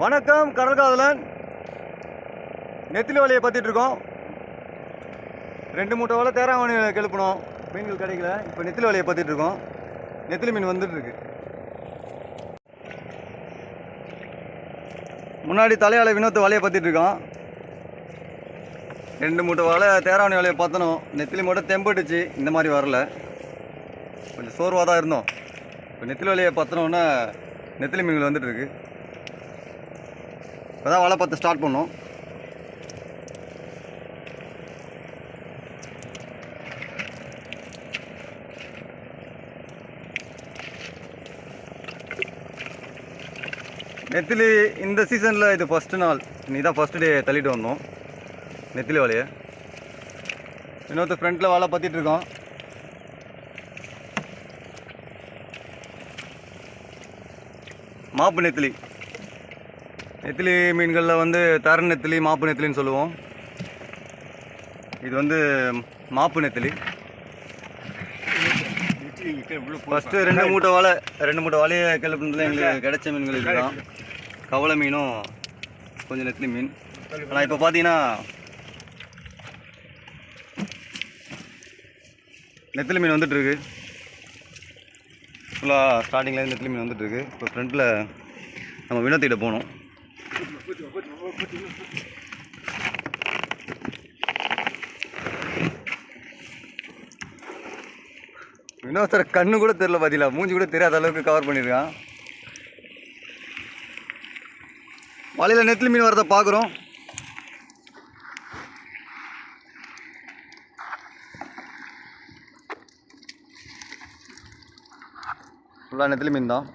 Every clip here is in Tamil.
வணக்கம் கடற்காதலன் நெத்திலி வலையை பற்றிட்டு இருக்கோம். ரெண்டு மூட்டை வலை தேராவணியில் கெழுப்பணும் மீன்கள் கிடைக்கல. இப்போ நெத்திலி வலையை பற்றிட்டு இருக்கோம். நெத்திலி மீன் வந்துட்டுருக்கு முன்னாடி தலையாள வினோத்து வலையை பற்றிட்டு இருக்கோம். ரெண்டு மூட்டை வலை தேராவணி வலையை பார்த்தனும் நெத்திலி மட்டும் தெம்பட்டுச்சு. இந்த மாதிரி வரல. கொஞ்சம் சோர்வாக தான் இருந்தோம். இப்போ நெத்திலி வலையை பற்றினோன்னே நெத்திலி மீன்கள் வந்துட்டுருக்கு இப்போ தான் வலை பார்த்து ஸ்டார்ட் பண்ணோம். நெத்திலி இந்த சீசனில் இது ஃபஸ்ட்டு நாள். நீ தான் ஃபஸ்ட்டு டே தள்ளிட்டு வந்தோம். நெத்திலி வலையை. இன்னொருத்தர் ஃப்ரண்ட்டில் வலை பார்த்துட்டு இருக்கோம் மாப்பு நெத்திலி. நெத்திலி மீன்களில் வந்து தர நெத்திலி மாப்பு நெத்திலின்னு சொல்லுவோம். இது வந்து மாப்பு நெத்திலி. ஃபஸ்ட்டு ரெண்டு மூட்டை வலை ரெண்டு மூட்டை வலையை கிளப்புனதுல எங்களுக்கு கிடைச்ச மீன்கள் இதுதான். கவலை மீனும் கொஞ்சம் நெத்திலி மீன். ஆனால் இப்போ பார்த்தீங்கன்னா நெத்திலி மீன் வந்துட்டுருக்கு. ஃபுல்லாக ஸ்டார்டிங்கில் நெத்திலி மீன் வந்துட்டுருக்கு. இப்போ ஃப்ரண்ட்டில் நம்ம வினத்திட்ட போகணும் வினோத்தர கண்ணு கூட தெரியல பார்த்தீங்களா மூஞ்சி கூட தெரியாத அளவுக்கு கவர் பண்ணியிருக்கான். வலையில் நெத்திலி மீன் வரதை பார்க்குறோம். ஃபுல்லாக நெத்திலி மீன் தான்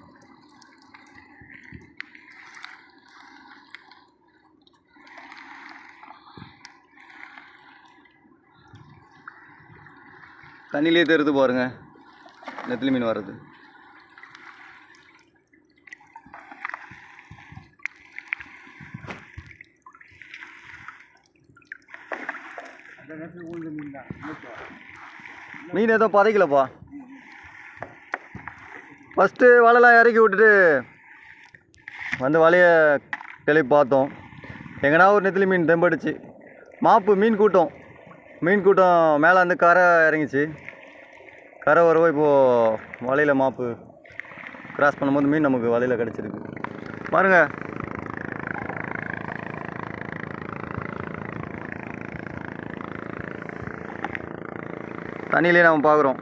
தண்ணியிலே தெரியுது பாருங்க. நெத்திலி மீன் வர்றது. மீன் ஏதோ பதைக்கலப்பா. ஃபஸ்ட்டு வலைலாம் இறக்கி விட்டுட்டு வந்து வலையை கிளப்பி பார்த்தோம். எங்கன்னா ஒரு நெத்திலி மீன் தெம்படிச்சு மாப்பு மீன் கூட்டம். மீன் கூட்டம் மேலே வந்து கரை இறங்கிச்சு. கரை வரவோ இப்போது வலையில் மாப்பு கிராஸ் பண்ணும்போது மீன் நமக்கு வலையில் கிடச்சிருக்கு. பாருங்க. தண்ணியிலே நம்ம பார்க்குறோம்.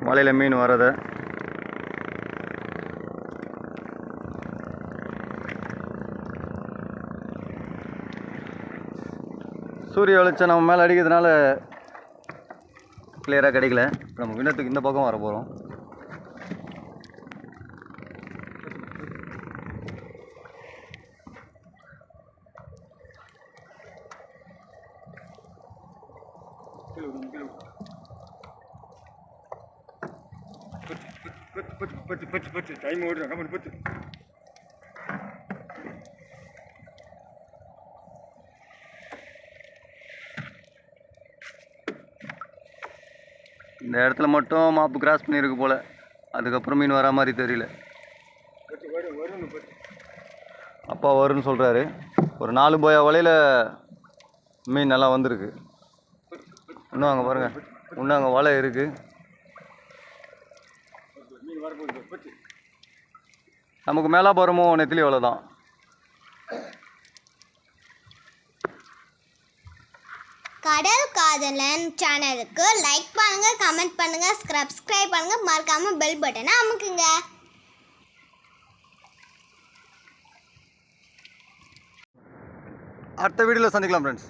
வலையில் மீன் வரதை சூரிய வெளிச்சம் நம்ம மேலே அடிக்கிறதுனால கிளியராக கிடைக்கல. இப்போ நம்ம விண்ணத்துக்கு இந்த பக்கம் வர போகிறோம் டைம் ஓடுறா கமெண்ட் இந்த இடத்துல மட்டும் மாப்பு கிராஸ் பண்ணியிருக்கு போல். அதுக்கப்புறம் மீன் வரா மாதிரி தெரியல. அப்பா வரும்னு சொல்கிறாரு ஒரு நாலு போயா வலையில் மீன் நல்லா வந்திருக்கு. இன்னும் அங்கே பாருங்கள் இன்னும் அங்கே வலை இருக்குது நமக்கு வரப்போகுது பத்து நமக்கு மேலாபுரமும் நெத்திலி வலை தான் கடல் காதலன் சேனலுக்கு லைக் பண்ணுங்க கமெண்ட் பண்ணுங்க சப்ஸ்கிரைப் பண்ணுங்க. மறக்காம பெல் பட்டனை அமுக்குங்க. அடுத்த வீடியோவில் சந்திக்கலாம் ஃப்ரெண்ட்ஸ்